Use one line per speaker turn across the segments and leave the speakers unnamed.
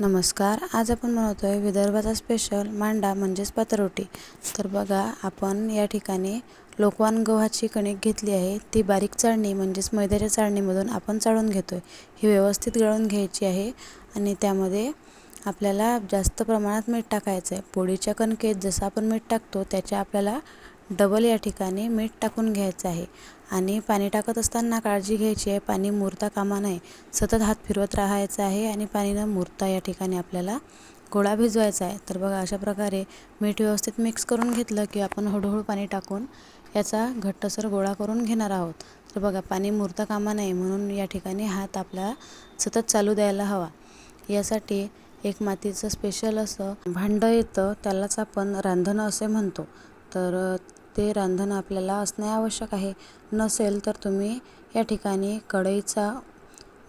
नमस्कार. आज आपण बनवतो आहे विदर्भाचा स्पेशल मांडा म्हणजेच पातरोटी. तर बघा आपण या ठिकाणी लोकवान गव्हाची कणिक घेतली आहे. ती बारीक चाळणी म्हणजेच मैद्याच्या चाळणीमधून आपण चाळून घेतो आहे ही व्यवस्थित गळून घ्यायची आहे आणि त्यामध्ये आपल्याला जास्त प्रमाणात मीठ टाकायचं आहे पोळीच्या कणकेत जसं आपण मीठ टाकतो त्याच्या आपल्याला डबल या ठिकाणी मीठ टाकून घ्यायचं आहे. आणि पाणी टाकत असताना काळजी घ्यायची आहे. पाणी मुरता कामा नये. सतत हात फिरवत राहायचं आहे आणि पाणी न मुरता या ठिकाणी आपल्याला गोळा भिजवायचा आहे. तर बघा अशा प्रकारे मीठ व्यवस्थित मिक्स करून घेतलं की आपण हळूहळू पाणी टाकून याचा घट्टसर गोळा करून घेणार आहोत. तर बघा पाणी मुरता कामा नये म्हणून या ठिकाणी हात आपला सतत चालू द्यायला हवा. यासाठी एक मातीचं स्पेशल असं भांडं येतं. त्यालाच आपण रांधणं असे म्हणतो. तर ते रांधण आपल्याला असणे आवश्यक आहे. नसेल तर तुम्ही या ठिकाणी कढईचा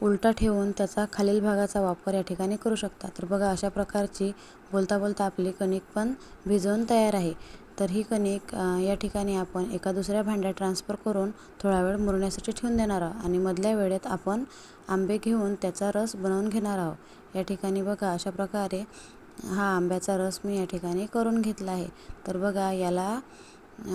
उलटा ठेवून त्याचा खालील भागाचा वापर या ठिकाणी करू शकता. तर बघा अशा प्रकारची बोलता बोलता आपली कणिक पण भिजवून तयार आहे. तर ही कणिक या ठिकाणी आपण एका दुसऱ्या भांड्यात ट्रान्सफर करून थोडा वेळ मुरण्यासाठी ठेवून देणार आहोत आणि मधल्या वेळेत आपण आंबे घेऊन त्याचा रस बनवून घेणार आहोत. या ठिकाणी बघा अशा प्रकारे हा आंब्याचा रस मी या ठिकाणी करून घेतला आहे. तर बघा याला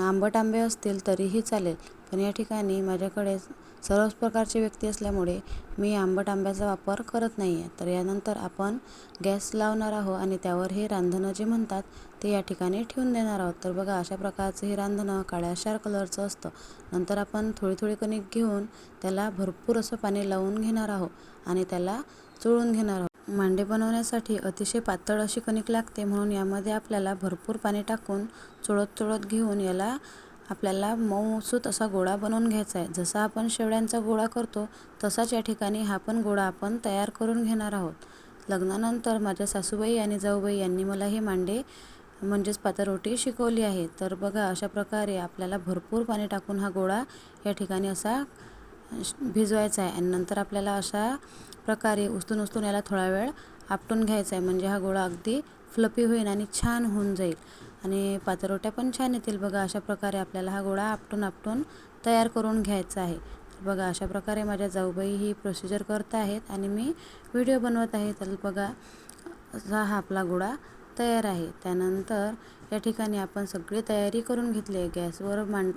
आंबट आंबे असतील तरीही चालेल. पण या ठिकाणी माझ्याकडे सर्वच प्रकारचे व्यक्ती असल्यामुळे मी आंबट आंब्याचा वापर करत नाही आहे तर यानंतर आपण गॅस लावणार आहोत आणि त्यावर हे रांधणं जे म्हणतात ते या ठिकाणी ठेवून देणार आहोत. तर बघा अशा प्रकारचं हे रांधणं काळ्याशार कलरचं असतं. नंतर आपण थोडी थोडी कणिक घेऊन त्याला भरपूर असं पाणी लावून घेणार आहोत आणि त्याला चोळून घेणार आहोत. मांडे बनवण्यासाठी अतिशय पातळ अशी कणिक लागते म्हणून यामध्ये आपल्याला भरपूर पाणी टाकून चोळत चोळत घेऊन याला आपल्याला मऊसूत असा गोळा बनवून घ्यायचा आहे. जसा आपण शेवड्यांचा गोळा करतो तसाच या ठिकाणी हा पण गोळा आपण तयार करून घेणार आहोत. लग्नानंतर माझ्या सासूबाई आणि जाऊबाई यांनी मला हे मांडे म्हणजेच पातरोटी शिकवली आहे. तर बघा अशा प्रकारे आपल्याला भरपूर पाणी टाकून हा गोळा या ठिकाणी असा भिजवायचा आहे आणि नंतर आपल्याला अशा प्रकारे उचलून उचलून याला थोडा वेळ आपटून घ्यायचा आहे. म्हणजे हा गोळा अगदी फ्लपी होईल आणि छान होऊन जाईल. आणि पातरोट्या पण छान येतील. बघा अशा प्रकारे आपल्याला हा गोळा आपटून आपटून तयार करून घ्यायचा आहे. बघा अशा प्रकारे माझ्या जाऊबाई ही प्रोसिजर करत आहेत आणि मी व्हिडिओ बनवत आहे. तर बघा हा आपला गोळा तयार आहे. त्यानंतर या ठिकाणी आपण सगळी तयारी करून घेतली आहे. गॅसवर मांड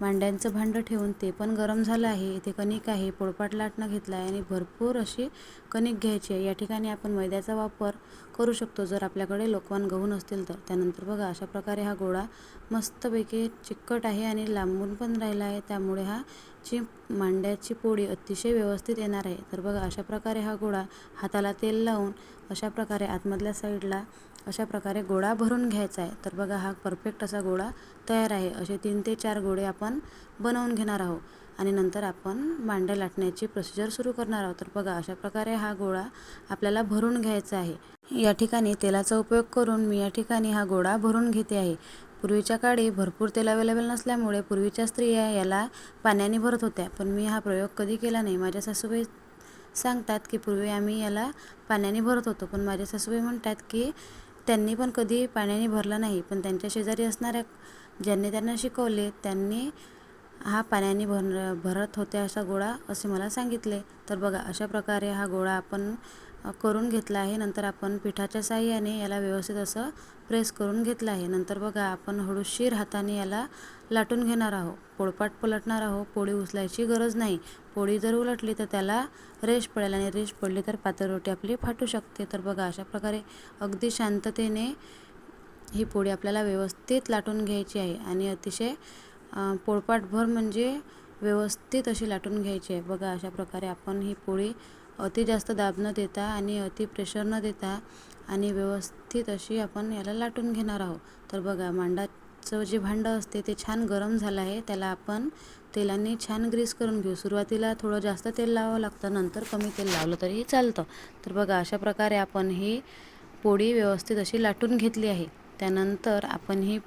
मांड्यांचं भांडं ठेवून ते पण गरम झालं आहे. इथे कणिक आहे पोळपाट लाटणं घेतलं आहे आणि भरपूर अशी कणिक घ्यायची आहे. या ठिकाणी आपण मैद्याचा वापर करू शकतो. जर आपल्याकडे लोकवान गहू नसतील तर. त्यानंतर बघा अशा प्रकारे हा गोळा मस्तपैकी चिकट आहे आणि लांबून पण राहिला आहे. त्यामुळे हा ची मांड्याची पोळी अतिशय व्यवस्थित येणार आहे. तर बघा अशा प्रकारे हा गोळा हाताला तेल लावून अशा प्रकारे आतमधल्या साईडला अशा प्रकारे गोळा भरून घ्यायचा आहे. तर बघा हा परफेक्ट असा गोळा तयार आहे. असे तीन ते चार गोळे आपण बनवून घेणार आहोत. आणि नंतर आपण मांड्या लाटण्याची प्रोसिजर सुरू करणार आहोत. तर बघा अशा प्रकारे हा गोळा आपल्याला भरून घ्यायचा आहे. या ठिकाणी तेलाचा उपयोग करून मी या ठिकाणी हा गोळा भरून घेते आहे. पूर्वीच्या काळी भरपूर तेल अवेलेबल नसल्यामुळे पूर्वीच्या स्त्रिया याला पाण्याने भरत होत्या. पण मी हा प्रयोग कधी केला नाही. माझ्या सासूबाई सांगतात की पूर्वी आम्ही याला पाण्याने भरत होतो. पण माझ्या सासूबाई म्हणतात की त्यांनी पण कधी पाण्याने भरला नाही पण त्यांच्या शेजारी असणाऱ्या ज्यांनी त्यांना शिकवले त्यांनी हा पाण्याने भर भरत होते असा गोळा असे मला सांगितले. तर बघा अशा प्रकारे हा गोळा आपण करून घेतला आहे. नंतर आपण पिठाच्या साह्याने याला व्यवस्थित असं प्रेस करून घेतलं आहे. नंतर बघा आपण हळूशीर हाताने याला लाटून घेणार आहोत. पोळपाट पलटणार आहोत. पोळी उचलायची गरज नाही. पोळी जर उलटली तर त्याला रेश पडेल आणि रेश पडली तर पातळ रोटी आपली फाटू शकते. तर बघा अशा प्रकारे अगदी शांततेने ही पोळी आपल्याला व्यवस्थित लाटून घ्यायची आहे आणि अतिशय पोळपाटभर म्हणजे व्यवस्थित अशी लाटून घ्यायची आहे. बघा अशा प्रकारे आपण ही पोळी अति जास्त दाब न देता आणि अति प्रेशर न देता आणि व्यवस्थित अशी आपण याला लाटून घेणार आहोत. तर बघा मांडाचं जे भांडं असते ते छान गरम झालं आहे. त्याला आपण तेलाने छान ग्रीस करून घेऊ. सुरुवातीला थोडं जास्त तेल लावावं लागतं नंतर कमी तेल लावलं तरीही चालतं. तर बघा अशा प्रकारे आपण ही पोळी व्यवस्थित अशी लाटून घेतली आहे. त्यानंतर आपण ही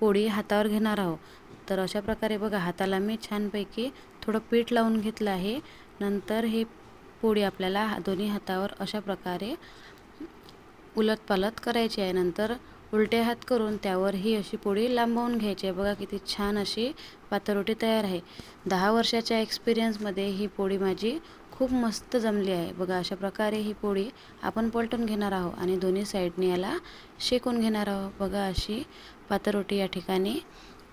पोळी हातावर घेणार आहोत. तर अशा प्रकारे बघा हाताला मी छानपैकी थोडं पीठ लावून घेतलं आहे. नंतर हे पोळी आपल्याला दोन्ही हातावर अशा प्रकारे उलटपालट करायची आहे. नंतर उलटे हात करून त्यावर ही अशी पोळी लांबवून घ्यायची आहे. बघा किती छान अशी पातरोटी तयार आहे. दहा वर्षाच्या एक्सपिरियन्समध्ये ही पोळी माझी खूप मस्त जमली आहे. बघा अशा प्रकारे ही पोळी आपण पलटून घेणार आहोत आणि दोन्ही साईडने याला शेकून घेणार आहोत. बघा अशी पातरोटी या ठिकाणी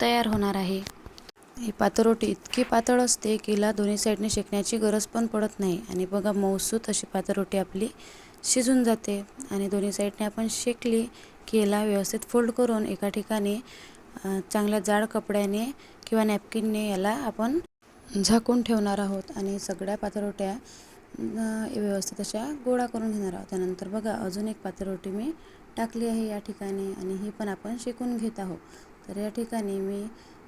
तयार होणार आहे. ही पातरोटी इतकी पातळ असते की हिला दोन्ही साईडने शेकण्याची गरज पण पडत नाही. आणि बघा मऊसूत अशी पातरोटी आपली शिजून जाते. आणि दोन्ही साईडने आपण शेकली की याला व्यवस्थित फोल्ड करून एका ठिकाणी चांगल्या जाड कपड्याने किंवा नॅपकिनने याला आपण झाकून ठेवणार आहोत. आणि सगळ्या पातरोट्या व्यवस्थित अशा गोळा करून घेणार आहोत. त्यानंतर बघा अजून एक पातरोटी मी टाकली आहे या ठिकाणी आणि ही पण आपण शेकून घेत आहोत. तर या ठिकाणी मी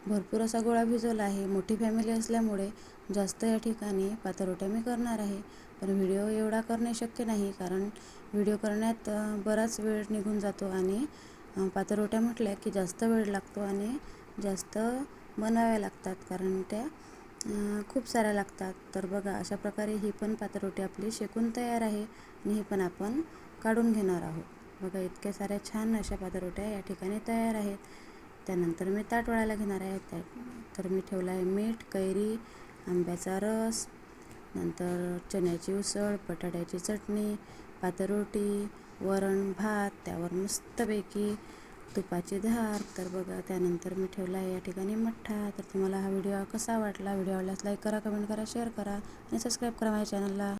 भरपूर असा गोळा भिजवला आहे. मोठी फॅमिली असल्यामुळे जास्त या ठिकाणी पातरोट्या मी करणार आहे. पण व्हिडिओ एवढा करणे शक्य नाही कारण व्हिडिओ करण्यात बराच वेळ निघून जातो आणि पातरोट्या म्हटल्या की जास्त वेळ लागतो आणि जास्त बनवाव्या लागतात कारण त्या खूप साऱ्या लागतात. तर बघा अशा प्रकारे ही पण पातरोटी आपली शेकून तयार आहे आणि ही पण आपण काढून घेणार आहोत. बघा इतक्या साऱ्या छान अशा पातरोट्या या ठिकाणी तयार आहेत. त्यानंतर मी ताट वळायला घेणार आहे. त्या तर मी ठेवलं आहे मीठ कैरी आंब्याचा रस नंतर चण्याची उसळ बटाट्याची चटणी पातरोटी वरण भात त्यावर मस्तपैकी तुपाची धार. तर बघा त्यानंतर मी ठेवला आहे या ठिकाणी मठ्ठा. तर तुम्हाला हा व्हिडिओ कसा वाटला व्हिडिओ आवडल्यास लाईक करा कमेंट करा शेअर करा आणि सबस्क्राईब करा माझ्या चॅनलला